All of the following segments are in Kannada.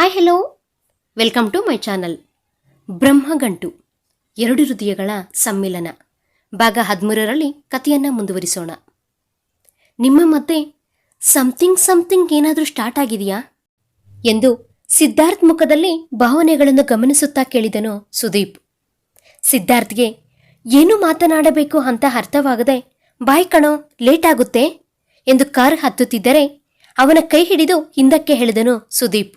Hi hello welcome to my channel Brahmagantu, ಎರಡು ಹೃದಯಗಳ ಸಮ್ಮಿಲನ. ಭಾಗ ಹದಿಮೂರರಲ್ಲಿ ಕಥೆಯನ್ನು ಮುಂದುವರಿಸೋಣ. ನಿಮ್ಮ ಮತ್ತೆ ಸಮಥಿಂಗ್ ಸಮಥಿಂಗ್ ಏನಾದರೂ ಸ್ಟಾರ್ಟ್ ಆಗಿದೆಯಾ? ಎಂದು ಸಿದ್ಧಾರ್ಥ್ ಮುಖದಲ್ಲಿ ಭಾವನೆಗಳನ್ನು ಗಮನಿಸುತ್ತಾ ಕೇಳಿದನು ಸುದೀಪ್. ಸಿದ್ಧಾರ್ಥ್ಗೆ, ಏನು ಮಾತನಾಡಬೇಕು ಅಂತ ಅರ್ಥವಾಗದೆ, ಬಾಯ್ ಕಣೋ ಲೇಟ್ ಆಗುತ್ತೆ, ಎಂದು ಕಾರ್ ಹತ್ತುತ್ತಿದ್ದರೆ ಅವನ ಕೈ ಹಿಡಿದು ಹಿಂದಕ್ಕೆ ಹೇಳಿದನು ಸುದೀಪ್.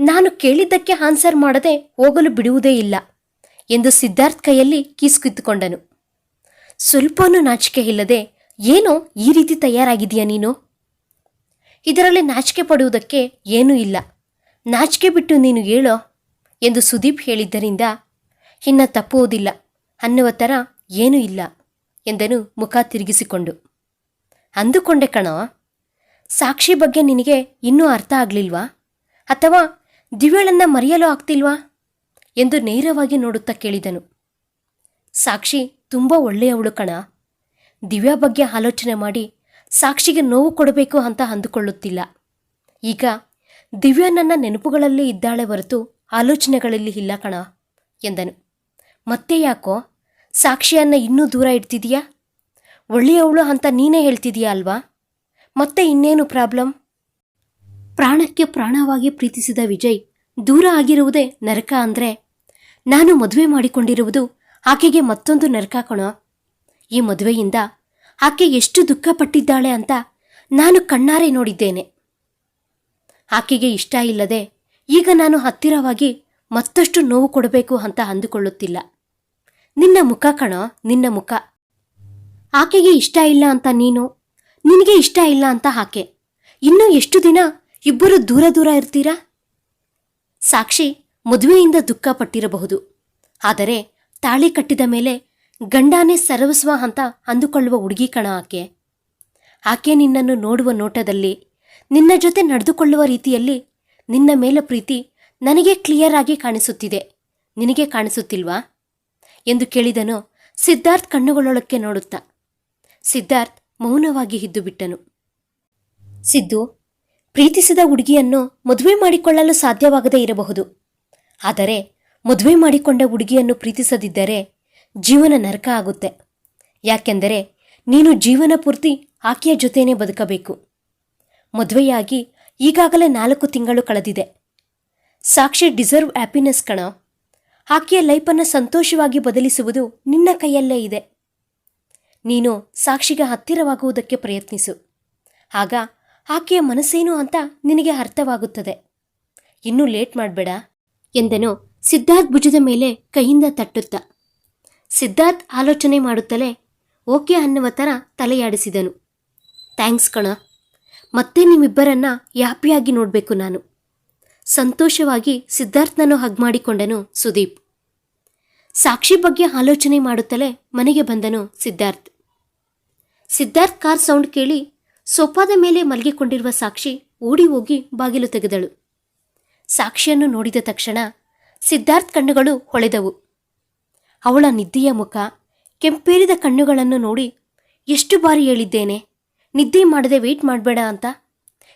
ನಾನು ಕೇಳಿದ್ದಕ್ಕೆ ಆನ್ಸರ್ ಮಾಡದೆ ಹೋಗಲು ಬಿಡುವುದೇ ಇಲ್ಲ ಎಂದು ಸಿದ್ಧಾರ್ಥ್ ಕೈಯಲ್ಲಿ ಕೀಸ್ ಕಿತ್ತುಕೊಂಡನು. ಸ್ವಲ್ಪನೂ ನಾಚಿಕೆ ಇಲ್ಲದೆ ಏನೋ ಈ ರೀತಿ ತಯಾರಾಗಿದೆಯಾ ನೀನು? ಇದರಲ್ಲಿ ನಾಚಿಕೆ ಪಡುವುದಕ್ಕೆ ಏನೂ ಇಲ್ಲ. ನಾಚಿಕೆ ಬಿಟ್ಟು ನೀನು ಹೇಳೋ? ಎಂದು ಸುದೀಪ್ ಹೇಳಿದ್ದರಿಂದ, ಇನ್ನ ತಪ್ಪುವುದಿಲ್ಲ, ಅನ್ನುವ ಥರ ಏನೂ ಇಲ್ಲ ಎಂದನು ಮುಖ ತಿರುಗಿಸಿಕೊಂಡು. ಅಂದುಕೊಂಡೆ ಕಣೋ, ಸಾಕ್ಷಿ ಬಗ್ಗೆ ನಿನಗೆ ಇನ್ನೂ ಅರ್ಥ ಆಗಲಿಲ್ವಾ? ಅಥವಾ ದಿವ್ಯಳನ್ನ ಮರೆಯಲು ಆಗ್ತಿಲ್ವಾ? ಎಂದು ನೇರವಾಗಿ ನೋಡುತ್ತಾ ಕೇಳಿದನು. ಸಾಕ್ಷಿ ತುಂಬ ಒಳ್ಳೆಯವಳು ಕಣ. ದಿವ್ಯಾ ಬಗ್ಗೆ ಆಲೋಚನೆ ಮಾಡಿ ಸಾಕ್ಷಿಗೆ ನೋವು ಕೊಡಬೇಕು ಅಂತ ಅಂದುಕೊಳ್ಳುತ್ತಿಲ್ಲ. ಈಗ ದಿವ್ಯಾ ನನ್ನ ನೆನಪುಗಳಲ್ಲಿ ಇದ್ದಾಳೆ ಹೊರತು ಆಲೋಚನೆಗಳಲ್ಲಿ ಇಲ್ಲ ಕಣ, ಎಂದನು. ಮತ್ತೆ ಯಾಕೋ? ಸಾಕ್ಷಿಯನ್ನ ಇನ್ನೂ ದೂರ ಇಡ್ತಿದೀಯಾ? ಒಳ್ಳೆಯವಳು ಅಂತ ನೀನೇ ಹೇಳ್ತಿದೀಯಾ ಅಲ್ವಾ? ಮತ್ತೆ ಇನ್ನೇನು ಪ್ರಾಬ್ಲಮ್? ಪ್ರಾಣಕ್ಕೆ ಪ್ರಾಣವಾಗಿ ಪ್ರೀತಿಸಿದ ವಿಜಯ್ ದೂರ ಆಗಿರುವುದೇ ನರಕ ಅಂದ್ರೆ. ನಾನು ಮದುವೆ ಮಾಡಿಕೊಂಡಿರುವುದು ಆಕೆಗೆ ಮತ್ತೊಂದು ನರಕ ಕಣ. ಈ ಮದುವೆಯಿಂದ ಆಕೆ ಎಷ್ಟು ದುಃಖಪಟ್ಟಿದ್ದಾಳೆ ಅಂತ ನಾನು ಕಣ್ಣಾರೆ ನೋಡಿದ್ದೇನೆ. ಆಕೆಗೆ ಇಷ್ಟ ಇಲ್ಲದೆ ಈಗ ನಾನು ಹತ್ತಿರವಾಗಿ ಮತ್ತಷ್ಟು ನೋವು ಕೊಡಬೇಕು ಅಂತ ಅಂದುಕೊಳ್ಳುತ್ತಿಲ್ಲ. ನಿನ್ನ ಮುಖ ಕಣ, ನಿನ್ನ ಮುಖ. ಆಕೆಗೆ ಇಷ್ಟ ಇಲ್ಲ ಅಂತ ನೀನು? ನಿನಗೆ ಇಷ್ಟ ಇಲ್ಲ ಅಂತ ಆಕೆ? ಇನ್ನೂ ಎಷ್ಟು ದಿನ ಇಬ್ಬರು ದೂರ ದೂರ ಇರ್ತೀರಾ? ಸಾಕ್ಷಿ ಮದುವೆಯಿಂದ ದುಃಖ ಪಟ್ಟಿರಬಹುದು. ಆದರೆ ತಾಳಿ ಕಟ್ಟಿದ ಮೇಲೆ ಗಂಡಾನೇ ಸರ್ವಸ್ವ ಅಂತ ಅಂದುಕೊಳ್ಳುವ ಹುಡುಗಿ ಕಣ ಆಕೆ. ಆಕೆ ನಿನ್ನನ್ನು ನೋಡುವ ನೋಟದಲ್ಲಿ, ನಿನ್ನ ಜೊತೆ ನಡೆದುಕೊಳ್ಳುವ ರೀತಿಯಲ್ಲಿ ನಿನ್ನ ಮೇಲೆ ಪ್ರೀತಿ ನನಗೆ ಕ್ಲಿಯರ್ ಆಗಿ ಕಾಣಿಸುತ್ತಿದೆ. ನಿನಗೆ ಕಾಣಿಸುತ್ತಿಲ್ವಾ? ಎಂದು ಕೇಳಿದನು ಸಿದ್ಧಾರ್ಥ್ ಕಣ್ಣುಗಳೊಳಕ್ಕೆ ನೋಡುತ್ತಾ. ಸಿದ್ಧಾರ್ಥ್ ಮೌನವಾಗಿ ಇದ್ದು ಬಿಟ್ಟನು. ಸಿದ್ದು ಪ್ರೀತಿಸಿದ ಹುಡುಗಿಯನ್ನು ಮದುವೆ ಮಾಡಿಕೊಳ್ಳಲು ಸಾಧ್ಯವಾಗದೇ ಇರಬಹುದು. ಆದರೆ ಮದುವೆ ಮಾಡಿಕೊಂಡ ಹುಡುಗಿಯನ್ನು ಪ್ರೀತಿಸದಿದ್ದರೆ ಜೀವನ ನರಕ ಆಗುತ್ತೆ. ಯಾಕೆಂದರೆ ನೀನು ಜೀವನ ಪೂರ್ತಿ ಆಕೆಯ ಜೊತೆನೇ ಬದುಕಬೇಕು. ಮದುವೆಯಾಗಿ ಈಗಾಗಲೇ ನಾಲ್ಕು ತಿಂಗಳು ಕಳೆದಿದೆ. ಸಾಕ್ಷಿ ಡಿಸರ್ವ್ ಹ್ಯಾಪಿನೆಸ್ ಕಣ. ಆಕೆಯ ಲೈಫನ್ನು ಸಂತೋಷವಾಗಿ ಬದಲಿಸುವುದು ನಿನ್ನ ಕೈಯಲ್ಲೇ ಇದೆ. ನೀನು ಸಾಕ್ಷಿಗೆ ಹತ್ತಿರವಾಗುವುದಕ್ಕೆ ಪ್ರಯತ್ನಿಸು. ಆಗ ಆಕೆಯ ಮನಸ್ಸೇನು ಅಂತ ನಿನಗೆ ಅರ್ಥವಾಗುತ್ತದೆ. ಇನ್ನೂ ಲೇಟ್ ಮಾಡಬೇಡ, ಎಂದನು ಸಿದ್ಧಾರ್ಥ್ ಭುಜದ ಮೇಲೆ ಕೈಯಿಂದ ತಟ್ಟುತ್ತ. ಸಿದ್ಧಾರ್ಥ್ ಆಲೋಚನೆ ಮಾಡುತ್ತಲೇ ಓಕೆ ಅನ್ನುವ ಥರ ತಲೆಯಾಡಿಸಿದನು. ಥ್ಯಾಂಕ್ಸ್ ಕಣ, ಮತ್ತೆ ನಿಮ್ಮಿಬ್ಬರನ್ನ ಹ್ಯಾಪಿಯಾಗಿ ನೋಡಬೇಕು ನಾನು. ಸಂತೋಷವಾಗಿ ಸಿದ್ಧಾರ್ಥ್ನನ್ನು ಹಗ್ ಮಾಡಿಕೊಂಡನು ಸುದೀಪ್. ಸಾಕ್ಷಿ ಬಗ್ಗೆ ಆಲೋಚನೆ ಮಾಡುತ್ತಲೇ ಮನೆಗೆ ಬಂದನು ಸಿದ್ಧಾರ್ಥ್. ಸಿದ್ಧಾರ್ಥ್ ಕಾರ್ ಸೌಂಡ್ ಕೇಳಿ ಸೋಫಾದ ಮೇಲೆ ಮಲಗಿಕೊಂಡಿರುವ ಸಾಕ್ಷಿ ಓಡಿ ಹೋಗಿ ಬಾಗಿಲು ತೆಗೆದಳು. ಸಾಕ್ಷಿಯನ್ನು ನೋಡಿದ ತಕ್ಷಣ ಸಿದ್ಧಾರ್ಥ್ ಕಣ್ಣುಗಳು ಹೊಳೆದವು. ಅವಳ ನಿದ್ದೆಯ ಮುಖ, ಕೆಂಪೇರಿದ ಕಣ್ಣುಗಳನ್ನು ನೋಡಿ ಎಷ್ಟು ಬಾರಿ ಹೇಳಿದ್ದೇನೆ, ನಿದ್ದೆ ಮಾಡದೆ ವೇಟ್ ಮಾಡಬೇಡ ಅಂತ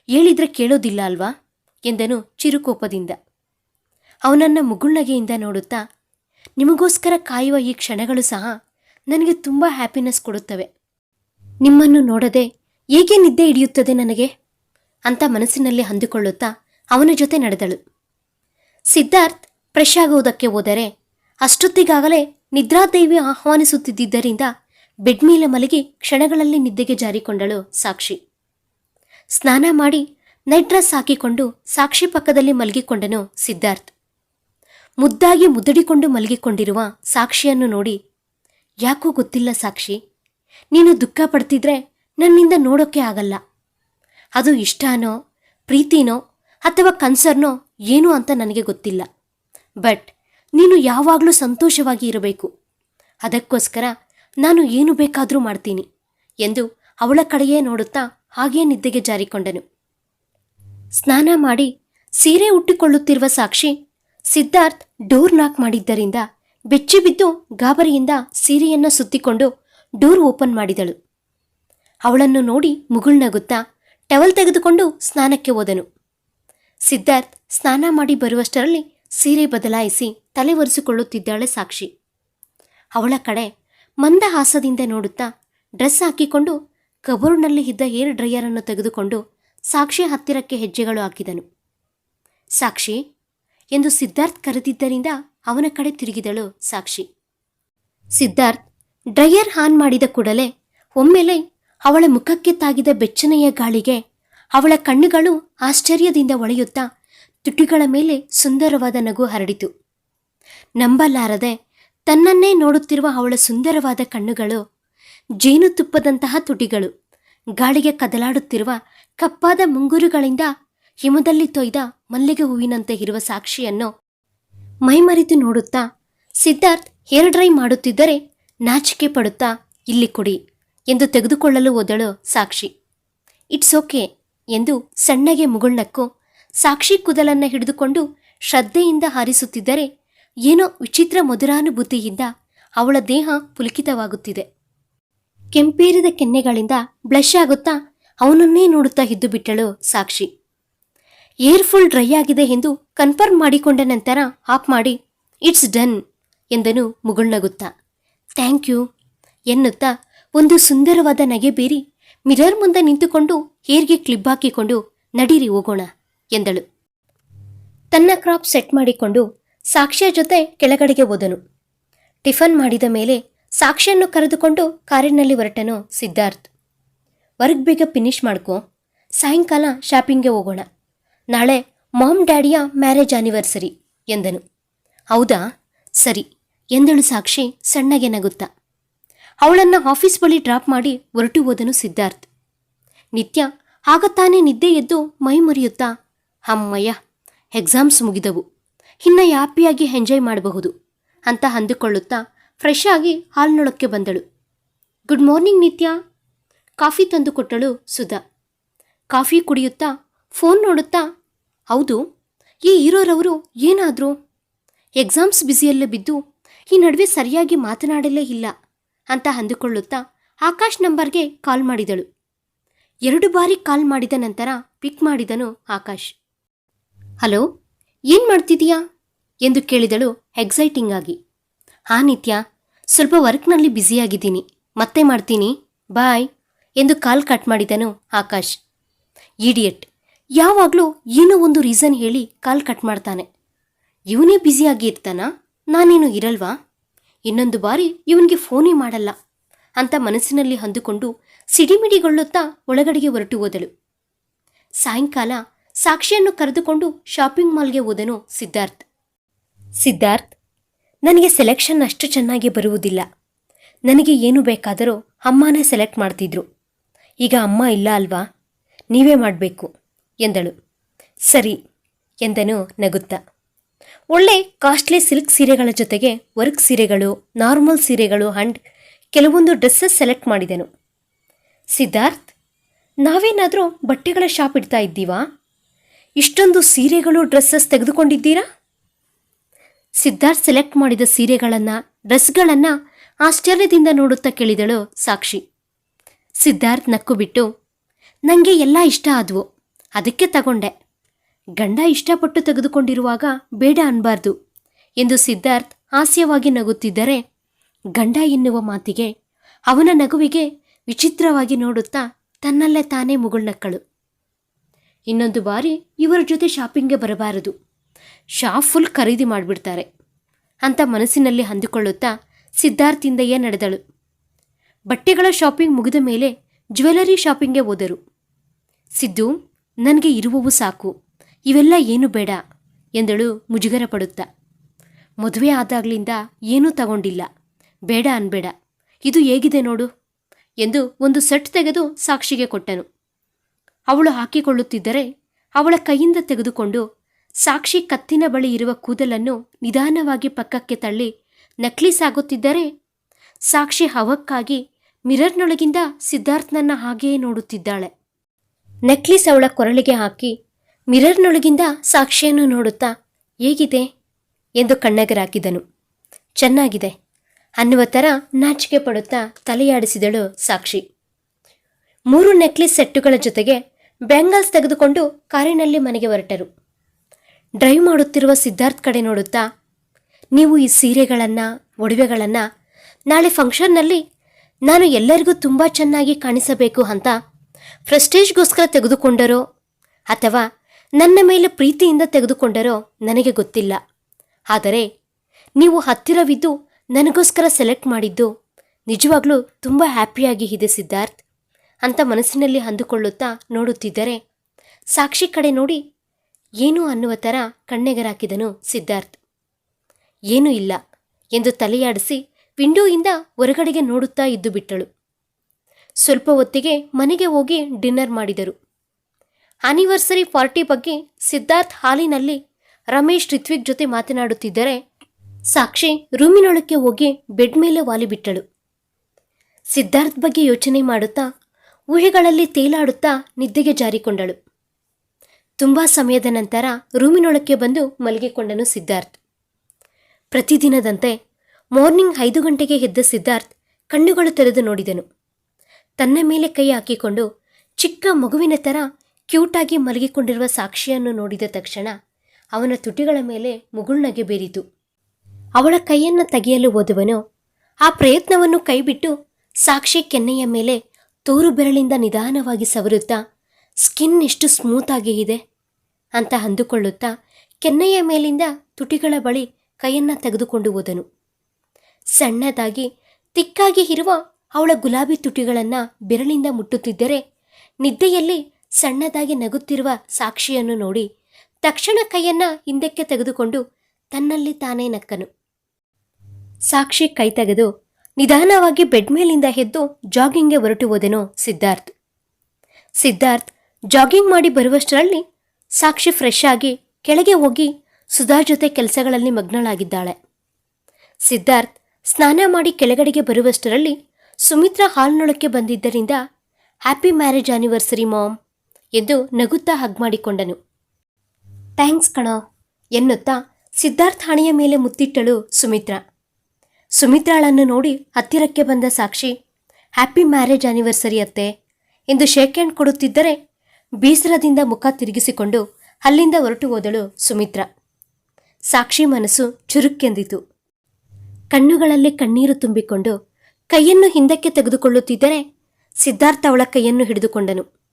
ಹೇಳಿದ್ರೆ ಕೇಳೋದಿಲ್ಲ ಅಲ್ವಾ? ಎಂದನು ಚಿರುಕೋಪದಿಂದ. ಅವನನ್ನ ಮುಗುಳ್ನಗೆಯಿಂದ ನೋಡುತ್ತಾ, ನಿಮಗೋಸ್ಕರ ಕಾಯುವ ಈ ಕ್ಷಣಗಳು ಸಹ ನನಗೆ ತುಂಬ ಹ್ಯಾಪಿನೆಸ್ ಕೊಡುತ್ತವೆ. ನಿಮ್ಮನ್ನು ನೋಡದೆ ಏಕೆ ನಿದ್ದೆ ಹಿಡಿಯುತ್ತದೆ ನನಗೆ? ಅಂತ ಮನಸ್ಸಿನಲ್ಲಿ ಅಂದುಕೊಳ್ಳುತ್ತಾ ಅವನ ಜೊತೆ ನಡೆದಳು. ಸಿದ್ಧಾರ್ಥ್ ಫ್ರೆಶ್ ಆಗುವುದಕ್ಕೆ ಹೋದರೆ ಅಷ್ಟೊತ್ತಿಗಾಗಲೇ ನಿದ್ರಾದೇವಿ ಆಹ್ವಾನಿಸುತ್ತಿದ್ದರಿಂದ ಬೆಡ್ ಮೇಲೆ ಮಲಗಿ ಕ್ಷಣಗಳಲ್ಲಿ ನಿದ್ದೆಗೆ ಜಾರಿಕೊಂಡಳು ಸಾಕ್ಷಿ. ಸ್ನಾನ ಮಾಡಿ ನೈಟ್ ಡ್ರೆಸ್ ಹಾಕಿಕೊಂಡು ಸಾಕ್ಷಿ ಪಕ್ಕದಲ್ಲಿ ಮಲಗಿಕೊಂಡನು ಸಿದ್ಧಾರ್ಥ್. ಮುದ್ದಾಗಿ ಮುದ್ದಡಿಕೊಂಡು ಮಲಗಿಕೊಂಡಿರುವ ಸಾಕ್ಷಿಯನ್ನು ನೋಡಿ, ಯಾಕೋ ಗೊತ್ತಿಲ್ಲ ಸಾಕ್ಷಿ, ನೀನು ದುಃಖ ಪಡ್ತಿದ್ರೆ ನನ್ನಿಂದ ನೋಡೋಕ್ಕೆ ಆಗಲ್ಲ. ಅದು ಇಷ್ಟನೋ, ಪ್ರೀತಿನೋ ಅಥವಾ ಕನ್ಸರ್ನೋ ಏನು ಅಂತ ನನಗೆ ಗೊತ್ತಿಲ್ಲ. ಬಟ್ ನೀನು ಯಾವಾಗಲೂ ಸಂತೋಷವಾಗಿ ಇರಬೇಕು. ಅದಕ್ಕೋಸ್ಕರ ನಾನು ಏನು ಬೇಕಾದರೂ ಮಾಡ್ತೀನಿ ಎಂದು ಅವಳ ಕಡೆಯೇ ನೋಡುತ್ತಾ ಹಾಗೇ ನಿದ್ದೆಗೆ ಜಾರಿಕೊಂಡನು. ಸ್ನಾನ ಮಾಡಿ ಸೀರೆ ಉಟ್ಟಿಕೊಳ್ಳುತ್ತಿರುವ ಸಾಕ್ಷಿ ಸಿದ್ಧಾರ್ಥ್ ಡೋರ್ ನಾಕ್ ಮಾಡಿದ್ದರಿಂದ ಬೆಚ್ಚಿಬಿದ್ದು ಗಾಬರಿಯಿಂದ ಸೀರೆಯನ್ನು ಸುತ್ತಿಕೊಂಡು ಡೋರ್ ಓಪನ್ ಮಾಡಿದಳು. ಅವಳನ್ನು ನೋಡಿ ಮುಗುಳ್ನಗುತ್ತಾ ಟವಲ್ ತೆಗೆದುಕೊಂಡು ಸ್ನಾನಕ್ಕೆ ಹೋದನು. ಸಿದ್ಧಾರ್ಥ್ ಸ್ನಾನ ಮಾಡಿ ಬರುವಷ್ಟರಲ್ಲಿ ಸೀರೆ ಬದಲಾಯಿಸಿ ತಲೆ ಒರೆಸಿಕೊಳ್ಳುತ್ತಿದ್ದಾಳೆ ಸಾಕ್ಷಿ. ಅವಳ ಕಡೆ ಮಂದಹಾಸದಿಂದ ನೋಡುತ್ತಾ ಡ್ರೆಸ್ ಹಾಕಿಕೊಂಡು ಕಬೋರ್ಡ್ನಲ್ಲಿ ಇದ್ದ ಹೇರ್ ಡ್ರೈಯರನ್ನು ತೆಗೆದುಕೊಂಡು ಸಾಕ್ಷಿ ಹತ್ತಿರಕ್ಕೆ ಹೆಜ್ಜೆಗಳು ಹಾಕಿದನು. ಸಾಕ್ಷಿ, ಎಂದು ಸಿದ್ಧಾರ್ಥ್ ಕರೆದಿದ್ದರಿಂದ ಅವನ ಕಡೆ ತಿರುಗಿದಳು ಸಾಕ್ಷಿ. ಸಿದ್ಧಾರ್ಥ್, ಡ್ರೈಯರ್ ಆನ್ ಮಾಡಿದ ಕೂಡಲೇ ಒಮ್ಮೆಲೆ ಅವಳ ಮುಖಕ್ಕೆ ತಾಗಿದ ಬೆಚ್ಚನೆಯ ಗಾಳಿಗೆ ಅವಳ ಕಣ್ಣುಗಳು ಆಶ್ಚರ್ಯದಿಂದ ಒಳೆಯುತ್ತಾ ತುಟಿಗಳ ಮೇಲೆ ಸುಂದರವಾದ ನಗು ಹರಡಿತು. ನಂಬಲಾರದೆ ತನ್ನನ್ನೇ ನೋಡುತ್ತಿರುವ ಅವಳ ಸುಂದರವಾದ ಕಣ್ಣುಗಳು ಜೇನುತುಪ್ಪದಂತಹ ತುಟಿಗಳು, ಗಾಳಿಗೆ ಕದಲಾಡುತ್ತಿರುವ ಕಪ್ಪಾದ ಮುಂಗುರುಗಳಿಂದ ಹಿಮದಲ್ಲಿ ತೊಯ್ದ ಮಲ್ಲಿಗೆ ಹೂವಿನಂತೆ ಇರುವ ಸಾಕ್ಷಿಯನ್ನು ಮೈಮರೆತು ನೋಡುತ್ತಾ ಸಿದ್ಧಾರ್ಥ್ ಹೇರ್ ಡ್ರೈ ಮಾಡುತ್ತಿದ್ದರೆ ನಾಚಿಕೆ ಪಡುತ್ತಾ, ಇಲ್ಲಿ ಕೊಡಿ. ಎಂದು ತೆಗೆದುಕೊಳ್ಳಲು ಹೋದಳು ಸಾಕ್ಷಿ. ಇಟ್ಸ್ ಓಕೆ ಎಂದು ಸಣ್ಣಗೆ ಮುಗುಳ್ನಕ್ಕು ಸಾಕ್ಷಿ ಕುದಲನ್ನ ಹಿಡಿದುಕೊಂಡು ಶ್ರದ್ಧೆಯಿಂದ ಹಾರಿಸುತ್ತಿದ್ದರೆ ಏನೋ ವಿಚಿತ್ರ ಮಧುರಾನುಭೂತಿಯಿಂದ ಅವಳ ದೇಹ ಪುಲಕಿತವಾಗುತ್ತಿದೆ. ಕೆಂಪೇರಿದ ಕೆನ್ನೆಗಳಿಂದ ಬ್ಲಶ್ ಆಗುತ್ತಾ ಅವನನ್ನೇ ನೋಡುತ್ತಾ ಇದ್ದು ಬಿಟ್ಟಳು ಸಾಕ್ಷಿ. ಏರ್ ಫುಲ್ ಡ್ರೈ ಆಗಿದೆ ಎಂದು ಕನ್ಫರ್ಮ್ ಮಾಡಿಕೊಂಡ ನಂತರ ಆಫ್ ಮಾಡಿ, ಇಟ್ಸ್ ಡನ್ ಎಂದನು ಮುಗುಳ್ನಗುತ್ತಾ ಥ್ಯಾಂಕ್ ಯು ಎನ್ನುತ್ತಾ ಒಂದು ಸುಂದರವಾದ ನಗೆ ಬೀರಿ ಮಿರರ್ ಮುಂದೆ ನಿಂತುಕೊಂಡು ಹೇರ್ಗೆ ಕ್ಲಿಪ್ ಹಾಕಿಕೊಂಡು, ನಡೀರಿ ಹೋಗೋಣ, ಎಂದಳು. ತನ್ನ ಕ್ರಾಪ್ ಸೆಟ್ ಮಾಡಿಕೊಂಡು ಸಾಕ್ಷ್ಯ ಜೊತೆ ಕೆಳಗಡೆಗೆ ಹೋದನು. ಟಿಫನ್ ಮಾಡಿದ ಮೇಲೆ ಸಾಕ್ಷಿಯನ್ನು ಕರೆದುಕೊಂಡು ಕಾರಿನಲ್ಲಿ ಹೊರಟನು ಸಿದ್ಧಾರ್ಥ್. ವರ್ಕ್ ಬೇಗ ಫಿನಿಶ್ ಮಾಡ್ಕೊ, ಸಾಯಂಕಾಲ ಶಾಪಿಂಗ್ಗೆ ಹೋಗೋಣ, ನಾಳೆ ಮಾಮ್ ಡ್ಯಾಡಿಯ ಮ್ಯಾರೇಜ್ ಆನಿವರ್ಸರಿ, ಎಂದನು. ಹೌದಾ? ಸರಿ, ಎಂದಳು ಸಾಕ್ಷಿ ಸಣ್ಣಗೆ ನಗುತ್ತಾ. ಅವಳನ್ನು ಆಫೀಸ್ ಬಳಿ ಡ್ರಾಪ್ ಮಾಡಿ ಹೊರಟು ಹೋದನು ಸಿದ್ಧಾರ್ಥ್. ನಿತ್ಯ ಆಗತ್ತಾನೆ ತಾನೇ ನಿದ್ದೆ ಎದ್ದು ಮೈ ಮುರಿಯುತ್ತಾ, ಅಮ್ಮಯ್ಯ ಎಕ್ಸಾಮ್ಸ್ ಮುಗಿದವು. ಇನ್ನ ಹ್ಯಾಪಿಯಾಗಿ ಎಂಜಾಯ್ ಮಾಡಬಹುದು ಅಂತ ಅಂದುಕೊಳ್ಳುತ್ತಾ ಫ್ರೆಶ್ ಆಗಿ ಹಾಲ್ನೊಳಕ್ಕೆ ಬಂದಳು. Good morning Nithya. ಕಾಫಿ ತಂದು ಕೊಟ್ಟಳು ಸುಧಾ. ಕಾಫಿ ಕುಡಿಯುತ್ತಾ ಫೋನ್ ನೋಡುತ್ತಾ, ಹೌದು, ಈ ಹೀರೋರವರು ಏನಾದರೂ? ಎಕ್ಸಾಮ್ಸ್ ಬ್ಯುಸಿಯಲ್ಲೇ ಬಿದ್ದು, ಈ ನಡುವೆ ಸರಿಯಾಗಿ ಮಾತನಾಡಲೇ ಇಲ್ಲ. ಅಂತ ಅಂದುಕೊಳ್ಳುತ್ತಾ ಆಕಾಶ್ ನಂಬರ್ಗೆ ಕಾಲ್ ಮಾಡಿದಳು. ಎರಡು ಬಾರಿ ಕಾಲ್ ಮಾಡಿದ ನಂತರ ಪಿಕ್ ಮಾಡಿದನು ಆಕಾಶ್. ಹಲೋ, ಏನ್ ಮಾಡ್ತಿದೀಯಾ? ಎಂದು ಕೇಳಿದಳು ಎಕ್ಸೈಟಿಂಗ್ ಆಗಿ. ಹಾ ನಿತ್ಯ, ಸ್ವಲ್ಪ ವರ್ಕ್ನಲ್ಲಿ ಬ್ಯುಸಿಯಾಗಿದ್ದೀನಿ ಮತ್ತೆ ಮಾಡ್ತೀನಿ. ಬಾಯ್ ಎಂದು ಕಾಲ್ ಕಟ್ ಮಾಡಿದನು ಆಕಾಶ್. ಈಡಿಯಟ್ ಯಾವಾಗಲೂ ಏನೋ ಒಂದು ರೀಸನ್ ಹೇಳಿ ಕಾಲ್ ಕಟ್ ಮಾಡ್ತಾನೆ. ಇವನೇ ಬ್ಯುಸಿಯಾಗಿ ಇರ್ತಾನ? ನಾನೇನು ಇರಲ್ವಾ? ಇನ್ನೊಂದು ಬಾರಿ ಇವನಿಗೆ ಫೋನೇ ಮಾಡಲ್ಲ. ಅಂತ ಮನಸ್ಸಿನಲ್ಲಿ ಅಂದುಕೊಂಡು ಸಿಡಿಮಿಡಿಗೊಳ್ಳುತ್ತಾ ಒಳಗಡೆಗೆ ಹೊರಟು ಹೋದಳು. ಸಾಯಂಕಾಲ ಸಾಕ್ಷಿಯನ್ನು ಕರೆದುಕೊಂಡು ಶಾಪಿಂಗ್ ಮಾಲ್ಗೆ ಹೋದನು ಸಿದ್ಧಾರ್ಥ್. ಸಿದ್ಧಾರ್ಥ್, ನನಗೆ ಸೆಲೆಕ್ಷನ್ ಅಷ್ಟು ಚೆನ್ನಾಗಿ ಬರುವುದಿಲ್ಲ. ನನಗೆ ಏನು ಬೇಕಾದರೂ ಅಮ್ಮನೇ ಸೆಲೆಕ್ಟ್ ಮಾಡ್ತಿದ್ರು. ಈಗ ಅಮ್ಮ ಇಲ್ಲ ಅಲ್ವಾ? ನೀವೇ ಮಾಡಬೇಕು, ಎಂದಳು. ಸರಿ, ಎಂದನು ನಗುತ್ತಾ. ಒಳ್ಳೆ ಕಾಸ್ಟ್ಲಿ ಸಿಲ್ಕ್ ಸೀರೆಗಳ ಜೊತೆಗೆ ವರ್ಕ್ ಸೀರೆಗಳು ನಾರ್ಮಲ್ ಸೀರೆಗಳು ಆ್ಯಂಡ್ ಕೆಲವೊಂದು ಡ್ರೆಸ್ಸಸ್ ಸೆಲೆಕ್ಟ್ ಮಾಡಿದೆನು. ಸಿದ್ಧಾರ್ಥ್, ನಾವೇನಾದರೂ ಬಟ್ಟೆಗಳ ಶಾಪ್ ಇಡ್ತಾ ಇದ್ದೀವಾ? ಇಷ್ಟೊಂದು ಸೀರೆಗಳು ಡ್ರೆಸ್ಸಸ್ ತೆಗೆದುಕೊಂಡಿದ್ದೀರಾ? ಸಿದ್ಧಾರ್ಥ್ ಸೆಲೆಕ್ಟ್ ಮಾಡಿದ ಸೀರೆಗಳನ್ನು ಡ್ರೆಸ್ಗಳನ್ನು ಆಶ್ಚರ್ಯದಿಂದ ನೋಡುತ್ತಾ ಕೇಳಿದಳು ಸಾಕ್ಷಿ. ಸಿದ್ಧಾರ್ಥ್ ನಕ್ಕು ಬಿಟ್ಟು ನನಗೆ ಎಲ್ಲ ಇಷ್ಟ ಆದವು, ಅದಕ್ಕೆ ತಗೊಂಡೆ. ಗಂಡ ಇಷ್ಟಪಟ್ಟು ತೆಗೆದುಕೊಂಡಿರುವಾಗ ಬೇಡ ಅನ್ಬಾರ್ದು ಎಂದು ಸಿದ್ಧಾರ್ಥ್ ಹಾಸ್ಯವಾಗಿ ನಗುತ್ತಿದ್ದರೆ ಗಂಡ ಎನ್ನುವ ಮಾತಿಗೆ ಅವನ ನಗುವಿಗೆ ವಿಚಿತ್ರವಾಗಿ ನೋಡುತ್ತಾ ತನ್ನಲ್ಲೇ ತಾನೇ ಮುಗುಳ್ನಕ್ಕಳು. ಇನ್ನೊಂದು ಬಾರಿ ಇವರ ಜೊತೆ ಶಾಪಿಂಗ್ಗೆ ಬರಬಾರದು. ಶಾಪ್ ಫುಲ್ ಖರೀದಿ ಮಾಡಿಬಿಡ್ತಾರೆ ಅಂತ ಮನಸ್ಸಿನಲ್ಲಿ ಅಂದುಕೊಳ್ಳುತ್ತಾ ಸಿದ್ಧಾರ್ಥಿಂದೆಯೇ ನಡೆದಳು. ಬಟ್ಟೆಗಳ ಶಾಪಿಂಗ್ ಮುಗಿದ ಮೇಲೆ ಜ್ಯುವೆಲರಿ ಶಾಪಿಂಗ್ಗೆ ಹೋದರು. ಸಿದ್ದು, ನನಗೆ ಇರುವವು ಸಾಕು. ಇವೆಲ್ಲ ಏನು ಬೇಡ ಎಂದಳು ಮುಜುಗರ ಪಡುತ್ತಾ ಮದುವೆ ಆದಾಗ್ಲಿಂದ ಏನೂ ತಗೊಂಡಿಲ್ಲ. ಬೇಡ ಅನ್ಬೇಡ. ಇದು ಹೇಗಿದೆ ನೋಡು ಎಂದು ಒಂದು ಸೆಟ್ ತೆಗೆದು ಸಾಕ್ಷಿಗೆ ಕೊಟ್ಟನು. ಅವಳು ಹಾಕಿಕೊಳ್ಳುತ್ತಿದ್ದರೆ ಅವಳ ಕೈಯಿಂದ ತೆಗೆದುಕೊಂಡು ಸಾಕ್ಷಿ ಕತ್ತಿನ ಬಳಿ ಇರುವ ಕೂದಲನ್ನು ನಿಧಾನವಾಗಿ ಪಕ್ಕಕ್ಕೆ ತಳ್ಳಿ ನಕ್ಲೀಸ್ ಆಗುತ್ತಿದ್ದರೆ ಸಾಕ್ಷಿ ಹವಕ್ಕಾಗಿ ಮಿರರ್ನೊಳಗಿಂದ ಸಿದ್ಧಾರ್ಥ್ನನ್ನ ಹಾಗೆಯೇ ನೋಡುತ್ತಿದ್ದಾಳೆ. ನೆಕ್ಲಿಸ್ ಅವಳ ಕೊರಳಿಗೆ ಹಾಕಿ ಮಿರರ್ನೊಳಗಿಂದ ಸಾಕ್ಷಿಯನ್ನು ನೋಡುತ್ತಾ, ಹೇಗಿದೆ? ಎಂದು ಕಣ್ಣಗರಾಕಿದನು. ಚೆನ್ನಾಗಿದೆ. ಅನ್ನುವ ಥರ ನಾಚಿಕೆ ಪಡುತ್ತಾ ತಲೆಯಾಡಿಸಿದಳು ಸಾಕ್ಷಿ. ಮೂರು ನೆಕ್ಲೆಸ್ ಸೆಟ್ಟುಗಳ ಜೊತೆಗೆ ಬ್ಯಾಂಗಲ್ಸ್ ತೆಗೆದುಕೊಂಡು ಕಾರಿನಲ್ಲಿ ಮನೆಗೆ ಹೊರಟರು. ಡ್ರೈವ್ ಮಾಡುತ್ತಿರುವ ಸಿದ್ಧಾರ್ಥ್ ಕಡೆ ನೋಡುತ್ತಾ, ನೀವು ಈ ಸೀರೆಗಳನ್ನು, ಒಡವೆಗಳನ್ನು ನಾಳೆ ಫಂಕ್ಷನ್ನಲ್ಲಿ ನಾನು ಎಲ್ಲರಿಗೂ ತುಂಬ ಚೆನ್ನಾಗಿ ಕಾಣಿಸಬೇಕು ಅಂತ ಫ್ರೆಸ್ಟೇಜ್ಗೋಸ್ಕರ ತೆಗೆದುಕೊಂಡರೋ ಅಥವಾ ನನ್ನ ಮೇಲೆ ಪ್ರೀತಿಯಿಂದ ತೆಗೆದುಕೊಂಡರೋ ನನಗೆ ಗೊತ್ತಿಲ್ಲ. ಆದರೆ ನೀವು ಹತ್ತಿರವಿದ್ದು ನನಗೋಸ್ಕರ ಸೆಲೆಕ್ಟ್ ಮಾಡಿದ್ದು ನಿಜವಾಗ್ಲೂ ತುಂಬ ಹ್ಯಾಪಿಯಾಗಿ ಇದೆ ಸಿದ್ಧಾರ್ಥ್. ಅಂತ ಮನಸ್ಸಿನಲ್ಲಿ ಅಂದುಕೊಳ್ಳುತ್ತಾ ನೋಡುತ್ತಿದ್ದರೆ ಸಾಕ್ಷಿ ಕಡೆ ನೋಡಿ ಏನು ಅನ್ನುವ ಥರ ಕಣ್ಣೆಗರಾಕಿದನು ಸಿದ್ಧಾರ್ಥ್. ಏನೂ ಇಲ್ಲ ಎಂದು ತಲೆಯಾಡಿಸಿ ವಿಂಡೋಯಿಂದ ಹೊರಗಡೆಗೆ ನೋಡುತ್ತಾ ಇದ್ದು ಬಿಟ್ಟಳು. ಸ್ವಲ್ಪ ಹೊತ್ತಿಗೆ ಮನೆಗೆ ಹೋಗಿ ಡಿನ್ನರ್ ಮಾಡಿದರು. ಆನಿವರ್ಸರಿ ಪಾರ್ಟಿ ಬಗ್ಗೆ ಸಿದ್ಧಾರ್ಥ್ ಹಾಲಿನಲ್ಲಿ ರಮೇಶ್ ರಿತ್ವಿಕ್ ಜೊತೆ ಮಾತನಾಡುತ್ತಿದ್ದರೆ ಸಾಕ್ಷಿ ರೂಮಿನೊಳಕ್ಕೆ ಹೋಗಿ ಬೆಡ್ ಮೇಲೆ ವಾಲಿಬಿಟ್ಟಳು ಸಿದ್ಧಾರ್ಥ್ ಬಗ್ಗೆ ಯೋಚನೆ ಮಾಡುತ್ತಾ ಊಹೆಗಳಲ್ಲಿ ತೇಲಾಡುತ್ತಾ ನಿದ್ದೆಗೆ ಜಾರಿಕೊಂಡಳು. ತುಂಬ ಸಮಯದ ನಂತರ ರೂಮಿನೊಳಕ್ಕೆ ಬಂದು ಮಲಗಿಕೊಂಡನು ಸಿದ್ಧಾರ್ಥ್. ಪ್ರತಿದಿನದಂತೆ ಮಾರ್ನಿಂಗ್ ಐದು ಗಂಟೆಗೆ ಎದ್ದ ಸಿದ್ಧಾರ್ಥ್ ಕಣ್ಣುಗಳು ತೆರೆದು ನೋಡಿದನು. ತನ್ನ ಮೇಲೆ ಕೈ ಹಾಕಿಕೊಂಡು ಚಿಕ್ಕ ಮಗುವಿನ ಥರ ಕ್ಯೂಟಾಗಿ ಮಲಗಿಕೊಂಡಿರುವ ಸಾಕ್ಷಿಯನ್ನು ನೋಡಿದ ತಕ್ಷಣ ಅವನ ತುಟಿಗಳ ಮೇಲೆ ಮುಗುಳ್ನಗೆ ಬೇರಿತು. ಅವಳ ಕೈಯನ್ನು ತೆಗೆಯಲು ಓದುವನು ಆ ಪ್ರಯತ್ನವನ್ನು ಕೈಬಿಟ್ಟು ಸಾಕ್ಷಿ ಕೆನ್ನೆಯ ಮೇಲೆ ತೋರು ಬೆರಳಿಂದ ನಿಧಾನವಾಗಿ ಸವರುತ್ತಾ, ಸ್ಕಿನ್ ಎಷ್ಟು ಸ್ಮೂತಾಗಿ ಇದೆ ಅಂತ ಅಂದುಕೊಳ್ಳುತ್ತಾ ಕೆನ್ನೆಯ ಮೇಲಿಂದ ತುಟಿಗಳ ಬಳಿ ಕೈಯನ್ನು ತೆಗೆದುಕೊಂಡು ಹೋದನು. ಸಣ್ಣದಾಗಿ, ತಿಕ್ಕಾಗಿ ಇರುವ ಅವಳ ಗುಲಾಬಿ ತುಟಿಗಳನ್ನು ಬೆರಳಿಂದ ಮುಟ್ಟುತ್ತಿದ್ದರೆ ನಿದ್ದೆಯಲ್ಲಿ ಸಣ್ಣದಾಗಿ ನಗುತ್ತಿರುವ ಸಾಕ್ಷಿಯನ್ನು ನೋಡಿ ತಕ್ಷಣ ಕೈಯನ್ನ ಹಿಂದಕ್ಕೆ ತೆಗೆದುಕೊಂಡು ತನ್ನಲ್ಲಿ ತಾನೇ ನಕ್ಕನು. ಸಾಕ್ಷಿ ಕೈ ತೆಗೆದು ನಿಧಾನವಾಗಿ ಬೆಡ್ ಮೇಲಿಂದ ಎದ್ದು ಜಾಗಿಂಗ್ಗೆ ಹೊರಟು ಹೋದನು ಸಿದ್ಧಾರ್ಥ್. ಸಿದ್ಧಾರ್ಥ್ ಜಾಗಿಂಗ್ ಮಾಡಿ ಬರುವಷ್ಟರಲ್ಲಿ ಸಾಕ್ಷಿ ಫ್ರೆಶ್ ಆಗಿ ಕೆಳಗೆ ಹೋಗಿ ಸುಧಾ ಜೊತೆ ಕೆಲಸಗಳಲ್ಲಿ ಮಗ್ನಳಾಗಿದ್ದಾಳೆ. ಸಿದ್ಧಾರ್ಥ್ ಸ್ನಾನ ಮಾಡಿ ಕೆಳಗಡೆಗೆ ಬರುವಷ್ಟರಲ್ಲಿ ಸುಮಿತ್ರಾ ಹಾಲ್ನೊಳಕ್ಕೆ ಬಂದಿದ್ದರಿಂದ ಹ್ಯಾಪಿ ಮ್ಯಾರೇಜ್ ಆನಿವರ್ಸರಿ ಮಾಮ್ ಎಂದು ನಗುತ್ತಾ ಹಗ್ ಮಾಡಿಕೊಂಡನು. ಥ್ಯಾಂಕ್ಸ್ ಕಣೋ, ಎನ್ನುತ್ತಾ ಸಿದ್ಧಾರ್ಥ ಹಣೆಯ ಮೇಲೆ ಮುತ್ತಿಟ್ಟಳು ಸುಮಿತ್ರಾ. ಸುಮಿತ್ರಾಳನ್ನು ನೋಡಿ ಹತ್ತಿರಕ್ಕೆ ಬಂದ ಸಾಕ್ಷಿ, ಹ್ಯಾಪಿ ಮ್ಯಾರೇಜ್ ಆನಿವರ್ಸರಿ ಅತ್ತೆ. ಎಂದು ಶೇಕ್ ಹ್ಯಾಂಡ್ ಕೊಡುತ್ತಿದ್ದರೆ ಬೇಸರದಿಂದ ಮುಖ ತಿರುಗಿಸಿಕೊಂಡು ಅಲ್ಲಿಂದ ಹೊರಟು ಹೋದಳು ಸುಮಿತ್ರಾ. ಸಾಕ್ಷಿ ಮನಸ್ಸು ಚುರುಕ್ಕೆಂದಿತು. ಕಣ್ಣುಗಳಲ್ಲಿ ಕಣ್ಣೀರು ತುಂಬಿಕೊಂಡು ಕೈಯನ್ನು ಹಿಂದಕ್ಕೆ ತೆಗೆದುಕೊಳ್ಳುತ್ತಿದ್ದರೆ ಸಿದ್ಧಾರ್ಥ ಅವಳ ಕೈಯನ್ನು ಹಿಡಿದುಕೊಂಡನು.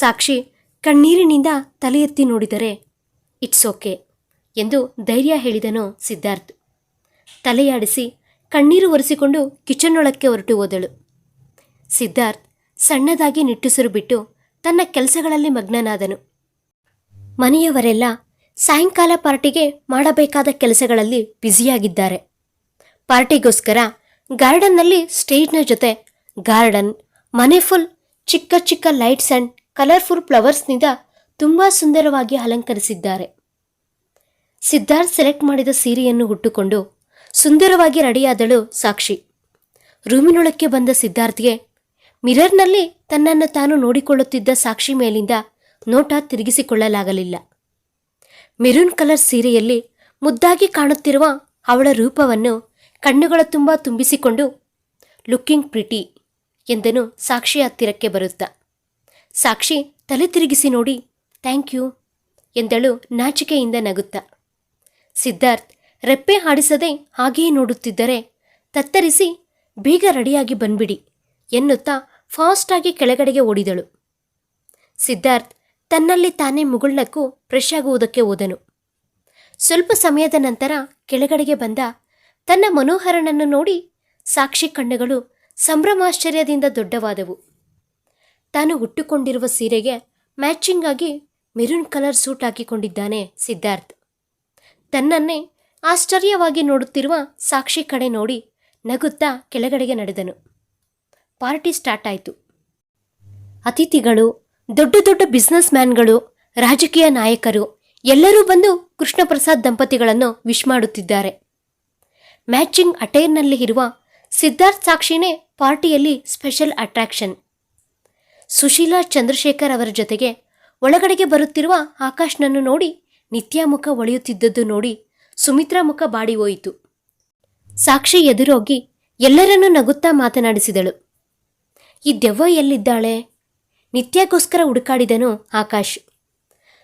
ಸಾಕ್ಷಿ ಕಣ್ಣೀರಿನಿಂದ ತಲೆ ಎತ್ತಿ ನೋಡಿದರೆ, ಇಟ್ಸ್ ಓಕೆ ಎಂದು ಧೈರ್ಯ ಹೇಳಿದನು ಸಿದ್ಧಾರ್ಥ್. ತಲೆಯಾಡಿಸಿ ಕಣ್ಣೀರು ಒರೆಸಿಕೊಂಡು ಕಿಚನ್ನೊಳಕ್ಕೆ ಹೊರಟು ಹೋದಳು. ಸಿದ್ಧಾರ್ಥ್ ಸಣ್ಣದಾಗಿ ನಿಟ್ಟುಸಿರು ಬಿಟ್ಟು ತನ್ನ ಕೆಲಸಗಳಲ್ಲಿ ಮಗ್ನನಾದನು. ಮನೆಯವರೆಲ್ಲ ಸಾಯಂಕಾಲ ಪಾರ್ಟಿಗೆ ಮಾಡಬೇಕಾದ ಕೆಲಸಗಳಲ್ಲಿ ಬ್ಯುಸಿಯಾಗಿದ್ದಾರೆ. ಪಾರ್ಟಿಗೋಸ್ಕರ ಗಾರ್ಡನ್ನಲ್ಲಿ ಸ್ಟೇಜ್ನ ಜೊತೆ ಗಾರ್ಡನ್, ಮನೆ ಫುಲ್ ಚಿಕ್ಕ ಚಿಕ್ಕ ಲೈಟ್ಸ್ ಆ್ಯಂಡ್ ಕಲರ್ಫುಲ್ ಫ್ಲವರ್ಸ್ನಿಂದ ತುಂಬ ಸುಂದರವಾಗಿ ಅಲಂಕರಿಸಿದ್ದಾರೆ. ಸಿದ್ಧಾರ್ಥ್ ಸೆಲೆಕ್ಟ್ ಮಾಡಿದ ಸೀರೆಯನ್ನು ಹುಟ್ಟುಕೊಂಡು ಸುಂದರವಾಗಿ ರೆಡಿಯಾದಳು ಸಾಕ್ಷಿ. ರೂಮಿನೊಳಕ್ಕೆ ಬಂದ ಸಿದ್ಧಾರ್ಥ್ಗೆ ಮಿರರ್ನಲ್ಲಿ ತನ್ನನ್ನು ತಾನು ನೋಡಿಕೊಳ್ಳುತ್ತಿದ್ದ ಸಾಕ್ಷಿ ಮೇಲಿಂದ ನೋಟ ತಿರುಗಿಸಿಕೊಳ್ಳಲಾಗಲಿಲ್ಲ. ಮೆರೂನ್ ಕಲರ್ ಸೀರೆಯಲ್ಲಿ ಮುದ್ದಾಗಿ ಕಾಣುತ್ತಿರುವ ಅವಳ ರೂಪವನ್ನು ಕಣ್ಣುಗಳ ತುಂಬ ತುಂಬಿಸಿಕೊಂಡು ಲುಕ್ಕಿಂಗ್ ಪ್ರಿಟಿ ಎಂದನು ಸಾಕ್ಷಿ ಹತ್ತಿರಕ್ಕೆ ಬರುತ್ತಾ. ಸಾಕ್ಷಿ ತಲೆ ತಿರುಗಿಸಿ ನೋಡಿ, ಥ್ಯಾಂಕ್ ಯು ಎಂದಳು ನಾಚಿಕೆಯಿಂದ ನಗುತ್ತಾ. ಸಿದ್ಧಾರ್ಥ್ ರೆಪ್ಪೆ ಹಾಡಿಸದೆ ಹಾಗೆಯೇ ನೋಡುತ್ತಿದ್ದರೆ ತತ್ತರಿಸಿ, ಬೀಗ ರೆಡಿಯಾಗಿ ಬಂದ್ಬಿಡಿ ಎನ್ನುತ್ತಾ ಫಾಸ್ಟಾಗಿ ಕೆಳಗಡೆಗೆ ಓಡಿದಳು. ಸಿದ್ಧಾರ್ಥ್ ತನ್ನಲ್ಲಿ ತಾನೇ ಮುಗುಳ್ನಕ್ಕೂ ಫ್ರೆಶ್ ಆಗುವುದಕ್ಕೆ ಹೋದನು. ಸ್ವಲ್ಪ ಸಮಯದ ನಂತರ ಕೆಳಗಡೆಗೆ ಬಂದ ತನ್ನ ಮನೋಹರನನ್ನು ನೋಡಿ ಸಾಕ್ಷಿ ಕಣ್ಣುಗಳು ಸಂಭ್ರಮಾಶ್ಚರ್ಯದಿಂದ ದೊಡ್ಡವಾದವು. ತಾನು ಹುಟ್ಟುಕೊಂಡಿರುವ ಸೀರೆಗೆ ಮ್ಯಾಚಿಂಗ್ ಆಗಿ ಮೆರೂನ್ ಕಲರ್ ಸೂಟ್ ಹಾಕಿಕೊಂಡಿದ್ದಾನೆ ಸಿದ್ಧಾರ್ಥ್. ತನ್ನನ್ನೇ ಆಶ್ಚರ್ಯವಾಗಿ ನೋಡುತ್ತಿರುವ ಸಾಕ್ಷಿ ಕಡೆ ನೋಡಿ ನಗುತ್ತಾ ಕೆಳಗಡೆಗೆ ನಡೆದನು. ಪಾರ್ಟಿ ಸ್ಟಾರ್ಟ್ ಆಯಿತು. ಅತಿಥಿಗಳು, ದೊಡ್ಡ ದೊಡ್ಡ ಬಿಸ್ನೆಸ್ ಮ್ಯಾನ್ಗಳು, ರಾಜಕೀಯ ನಾಯಕರು ಎಲ್ಲರೂ ಬಂದು ಕೃಷ್ಣಪ್ರಸಾದ್ ದಂಪತಿಗಳನ್ನು ವಿಶ್ ಮಾಡುತ್ತಿದ್ದಾರೆ. ಮ್ಯಾಚಿಂಗ್ ಅಟೈರ್ನಲ್ಲಿ ಇರುವ ಸಿದ್ಧಾರ್ಥ್ ಸಾಕ್ಷಿನೇ ಪಾರ್ಟಿಯಲ್ಲಿ ಸ್ಪೆಷಲ್ ಅಟ್ರಾಕ್ಷನ್. ಸುಶೀಲಾ ಚಂದ್ರಶೇಖರ್ ಅವರ ಜೊತೆಗೆ ಒಳಗಡೆಗೆ ಬರುತ್ತಿರುವ ಆಕಾಶ್ನನ್ನು ನೋಡಿ ನಿತ್ಯಾ ಮುಖ ಒಳೆಯುತ್ತಿದ್ದದ್ದು ನೋಡಿ ಸುಮಿತ್ರಾ ಮುಖ ಬಾಡಿ ಹೋಯಿತು. ಸಾಕ್ಷಿ ಎದುರೋಗಿ ಎಲ್ಲರನ್ನೂ ನಗುತ್ತಾ ಮಾತನಾಡಿಸಿದಳು. ಈ ದೆವ್ವ ಎಲ್ಲಿದ್ದಾಳೆ? ನಿತ್ಯಗೋಸ್ಕರ ಹುಡುಕಾಡಿದನು ಆಕಾಶ್.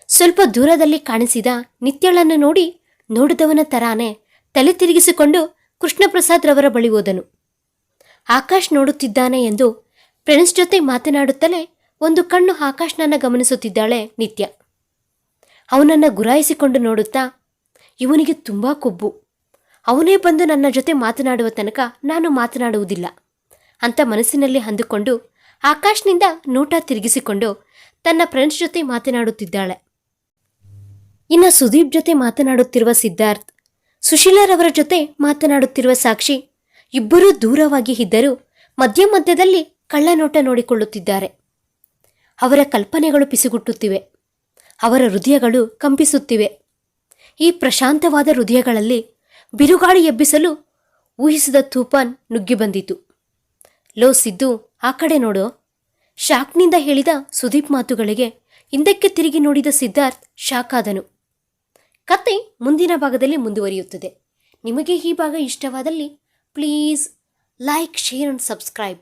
ಸ್ವಲ್ಪ ದೂರದಲ್ಲಿ ಕಾಣಿಸಿದ ನಿತ್ಯಳನ್ನು ನೋಡಿ ನೋಡಿದವನ ತರಾನೇ ತಲೆ ತಿರುಗಿಸಿಕೊಂಡು ಕೃಷ್ಣಪ್ರಸಾದ್ ರವರ ಬಳಿ ಹೋದನು. ಆಕಾಶ್ ನೋಡುತ್ತಿದ್ದಾನೆ ಎಂದು ಫ್ರೆಂಡ್ಸ್ ಜೊತೆ ಮಾತನಾಡುತ್ತಲೇ ಒಂದು ಕಣ್ಣು ಆಕಾಶ್ನನ್ನ ಗಮನಿಸುತ್ತಿದ್ದಾಳೆ ನಿತ್ಯ. ಅವನನ್ನು ಗುರಾಯಿಸಿಕೊಂಡು ನೋಡುತ್ತಾ, ಇವನಿಗೆ ತುಂಬಾ ಕೊಬ್ಬು. ಅವನೇ ಬಂದು ನನ್ನ ಜೊತೆ ಮಾತನಾಡುವ ತನಕ ನಾನು ಮಾತನಾಡುವುದಿಲ್ಲ ಅಂತ ಮನಸ್ಸಿನಲ್ಲಿ ಅಂದುಕೊಂಡು ಆಕಾಶ್ನಿಂದ ನೋಟ ತಿರುಗಿಸಿಕೊಂಡು ತನ್ನ ಫ್ರೆಂಡ್ಸ್ ಜೊತೆ ಮಾತನಾಡುತ್ತಿದ್ದಾಳೆ. ಇನ್ನು ಸುದೀಪ್ ಜೊತೆ ಮಾತನಾಡುತ್ತಿರುವ ಸಿದ್ಧಾರ್ಥ್ ಸುಶೀಲಾರವರ ಜೊತೆ ಮಾತನಾಡುತ್ತಿರುವ ಸಾಕ್ಷಿ ಇಬ್ಬರೂ ದೂರವಾಗಿ ಇದ್ದರೂ ಮಧ್ಯ ಮಧ್ಯದಲ್ಲಿ ಕಳ್ಳನೋಟ ನೋಡಿಕೊಳ್ಳುತ್ತಿದ್ದಾರೆ. ಅವರ ಕಲ್ಪನೆಗಳು ಪಿಸುಗುಟ್ಟುತ್ತಿವೆ. ಅವರ ಹೃದಯಗಳು ಕಂಪಿಸುತ್ತಿವೆ. ಈ ಪ್ರಶಾಂತವಾದ ಹೃದಯಗಳಲ್ಲಿ ಬಿರುಗಾಳಿ ಎಬ್ಬಿಸಲು ಊಹಿಸಿದ ತೂಫಾನ್ ನುಗ್ಗಿ ಬಂದಿತು ಲೋ ಸಿದ್ದು, ಆ ಕಡೆ ನೋಡೋ. ಶಾಕ್ನಿಂದ ಹೇಳಿದ ಸುದೀಪ್ ಮಾತುಗಳಿಗೆ ಹಿಂದಕ್ಕೆ ತಿರುಗಿ ನೋಡಿದ ಸಿದ್ಧಾರ್ಥ್ ಶಾಕ್ ಆದನು ಕತೆ ಮುಂದಿನ ಭಾಗದಲ್ಲಿ ಮುಂದುವರಿಯುತ್ತದೆ. ನಿಮಗೆ ಈ ಭಾಗ ಇಷ್ಟವಾದಲ್ಲಿ please like, share and subscribe.